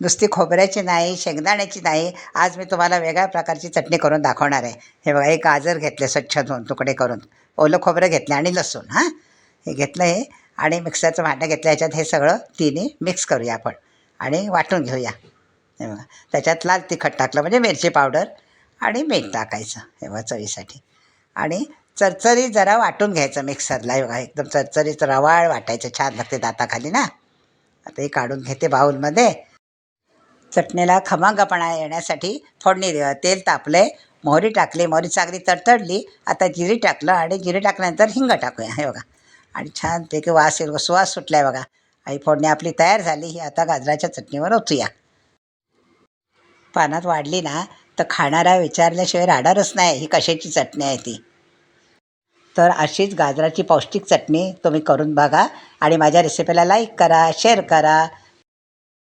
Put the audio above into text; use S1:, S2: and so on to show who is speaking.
S1: नुसती खोबऱ्याची नाही शेंगदाण्याची नाही. आज मी तुम्हाला वेगळ्या प्रकारची चटणी करून दाखवणार आहे. हे बघा एक गाजर घेतले स्वच्छ धुवून तुकडे करून. ओलं खोबरं घेतलं आणि लसूण हां? हे घेतलं हे. आणि मिक्सरचं भांडं घेतलं याच्यात हे सगळं तिन्ही मिक्स करूया आपण. आणि वाटून घेऊया. हे बघा त्याच्यात लाल तिखट टाकलं म्हणजे मिरची पावडर आणि मीठ टाकायचं हे बघा चवीसाठी. आणि चरचरी जरा वाटून घ्यायचं मिक्सरला हे बघा एकदम चरचरीत रवाळ वाटायचं छान लागते दाताखाली ना? आता हे काढून घेते बाऊलमध्ये चटणीला खमंगपणा येण्यासाठी फोडणी द्या तेल तापले मोहरी टाकली मोहरी चांगली तडतडली आता जिरी टाकलं आणि जिरी टाकल्यानंतर हिंग टाकूया हे बघा. आणि छान पैकी वास येईल सुवास सुटलाय बघा. आई फोडणी आपली तयार झाली ही आता गाजराच्या चटणीवर ओतूया. पानात वाढली ना तर खाणारा विचारल्याशिवाय राहणारच नाही ही कशाची चटणी आहे ती? तर अशीच गाजराची पौष्टिक चटणी तुम्ही करून बघा आणि माझ्या रेसिपीला लाईक करा शेअर करा.